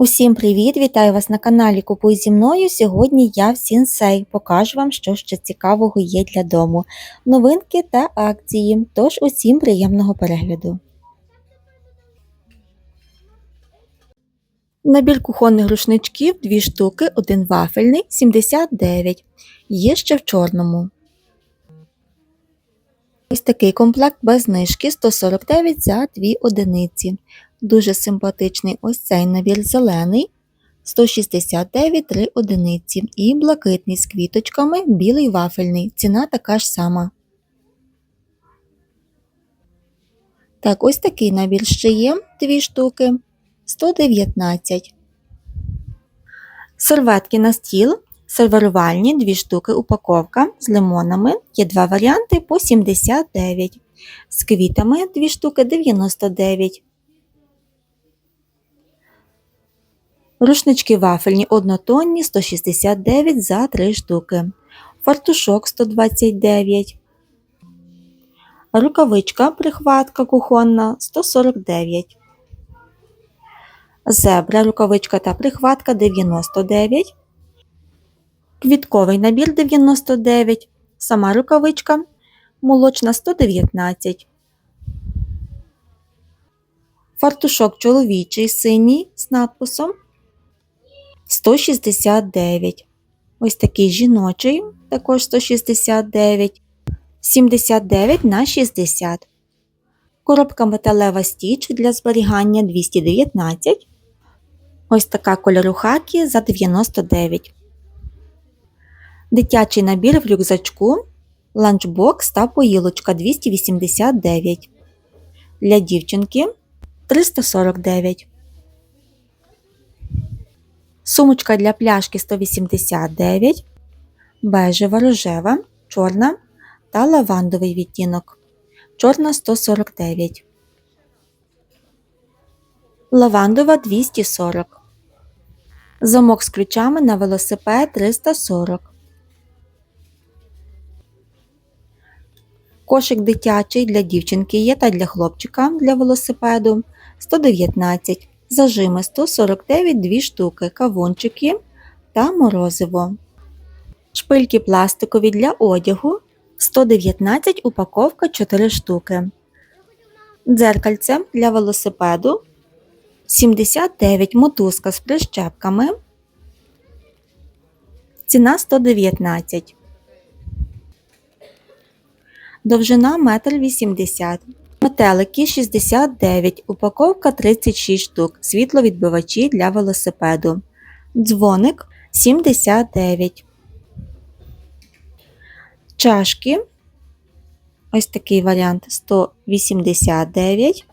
Усім привіт! Вітаю вас на каналі Купуй зі мною. Сьогодні я в Сінсей покажу вам, що ще цікавого є для дому, новинки та акції. Тож усім приємного перегляду. Набір кухонних рушничків 2 штуки, один вафельний 79. Є ще в чорному. Ось такий комплект без знижки 149 за 2 одиниці. Дуже симпатичний ось цей набір зелений 169 3 одиниці. І блакитний з квіточками, білий вафельний. Ціна така ж сама. Так, ось такий набір ще є 2 штуки 119. Серветки на стіл. Сервірувальні 2 штуки упаковка з лимонами. Є два варіанти по 79. З квітами 2 штуки 99. Рушнички вафельні однотонні 169 за 3 штуки. Фартушок 129. Рукавичка прихватка кухонна 149. Зебра рукавичка та прихватка 99. Квітковий набір 99. Сама рукавичка молочна 119. Фартушок чоловічий синій з надписом 169. Ось такий жіночий, також 169, 79 на 60. Коробка металева стіч для зберігання 219. Ось така кольору хакі за 99. Дитячий набір в рюкзачку, ланчбокс та поїлочка 289. Для дівчинки 349. Сумочка для пляшки 189, бежева, рожева, чорна та лавандовий відтінок. Чорна 149. Лавандова 240. Замок з ключами на велосипед 340. Кошик дитячий для дівчинки є та для хлопчика для велосипеду 119 зажими 149 2 штуки, кавунчики та морозиво. Шпильки пластикові для одягу 119 упаковка 4 штуки. Дзеркальце для велосипеду 79 мотузка з прищепками. Ціна 119. Довжина 1,80 м. Метелики 69, упаковка 36 штук, світловідбивачі для велосипеду. Дзвоник 79. Чашки. Ось такий варіант 189.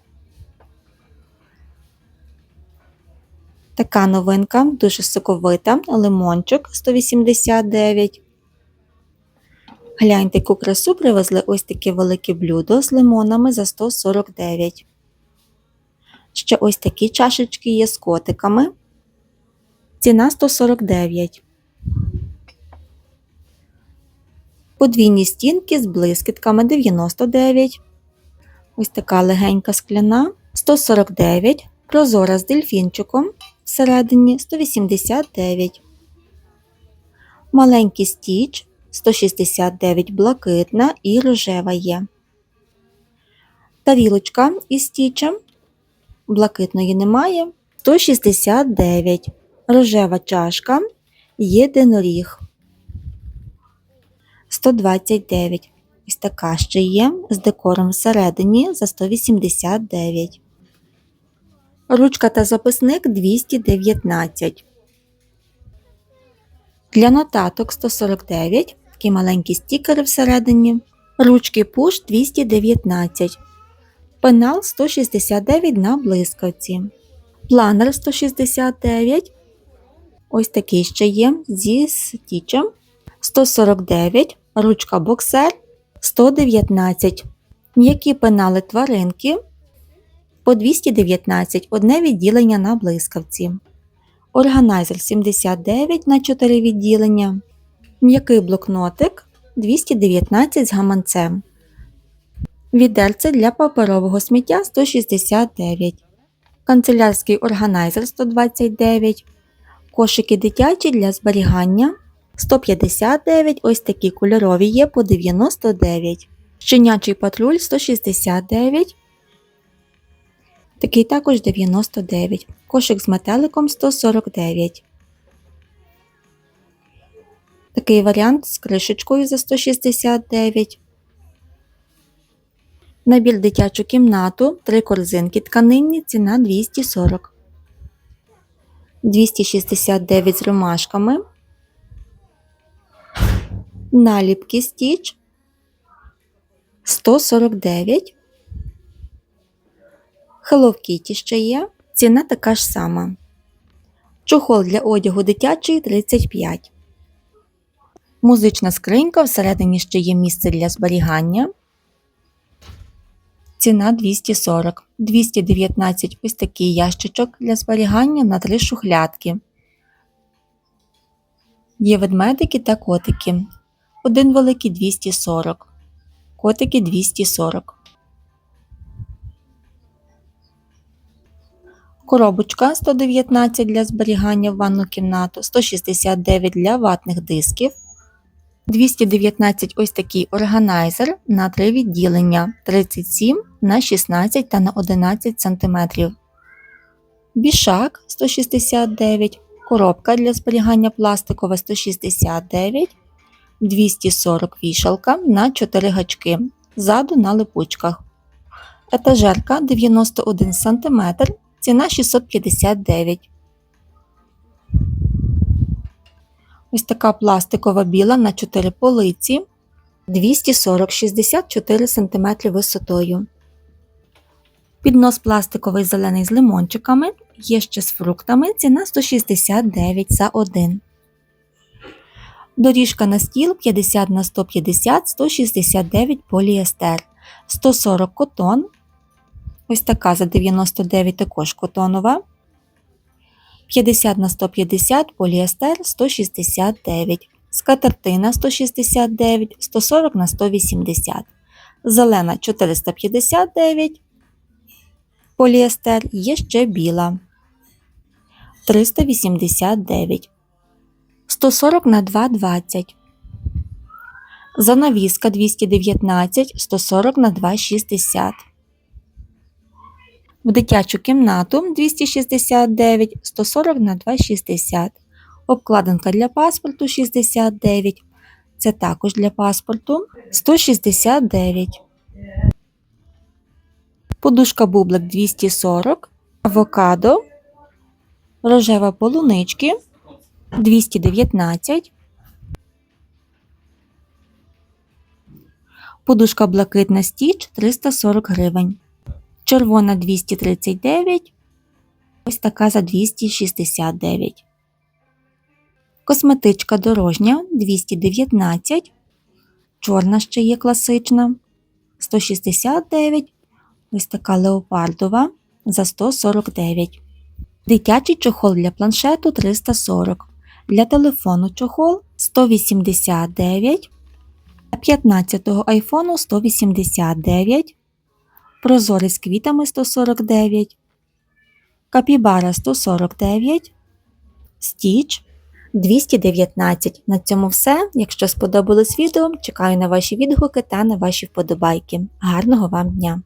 Така новинка, дуже соковита, лимончик 189. Гляньте, яку красу привезли ось таке велике блюдо з лимонами за 149. Ще ось такі чашечки є з котиками. Ціна 149. Подвійні стінки з блискітками 99. Ось така легенька скляна 149. Прозора з дельфінчиком всередині 189. Маленький стіч 169 блакитна і рожева є. Тарілочка із стічем. Блакитної немає. 169. Рожева чашка. Єдиноріг. 129. Ось така ще є з декором всередині за 189. Ручка та записник 219. Для нотаток 149, такі маленькі стікери всередині. Ручки пуш 219. Пенал 169 на блискавці. Планер 169. Ось такий ще є зі стічем. 149. Ручка боксер 119. М'які пенали тваринки по 219 одне відділення на блискавці. Органайзер 79 на 4 відділення. М'який блокнотик 219 з гаманцем. Відерце для паперового сміття 169. канцелярський органайзер 129, кошики дитячі для зберігання 159, ось такі кольорові є по 99, щенячий патруль 169, такий також 99, кошик з метеликом 149. Такий варіант з кришечкою за 169. Набір дитячу кімнату, три корзинки тканинні, ціна 240. 269 з ромашками. Наліпки стіч 149. Hello Kitty ще є. Ціна така ж сама. Чохол для одягу дитячий 35. Музична скринька, всередині ще є місце для зберігання. Ціна 240. 219 ось такий ящичок для зберігання на три шухлядки. Є ведмедики та котики. Один великий 240. Котики 240. Коробочка 119 для зберігання в ванну кімнату, 169 для ватних дисків. 219 ось такий органайзер на 3 відділення 37 на 16 та на 11 см. Бішак 169, коробка для зберігання пластикова 169, 240 вішалка на 4 гачки, ззаду на липучках. Етажерка 91 см, ціна 659 Ось така пластикова біла на 4 полиці 240-64 см висотою. Піднос пластиковий зелений з лимончиками, є ще з фруктами, ціна 169 за один. Доріжка на стіл 50 на 150 169 поліестер, 140 котон. Ось така за 99 також котонова. 50 на 150 поліестер 169, скатертина 169, 140 на 180, зелена 459, поліестер є ще біла. 389, 140 на 220, занавіска 219, 140 на 260 в дитячу кімнату 269 140 на 260, обкладинка для паспорту 69, це також для паспорту 169, подушка бублик 240, авокадо, рожева полунички 219, подушка блакитна стіч 340 гривень червона 239, ось така за 269. Косметичка дорожня 219, чорна ще є класична 169, ось така леопардова за 149. Дитячий чохол для планшету 340. Для телефону чохол 189, 15-го айфону 189, Прозорий з квітами 149, Капібара 149, Стіч 219. На цьому все. Якщо сподобалось відео, чекаю на ваші відгуки та на ваші вподобайки. Гарного вам дня!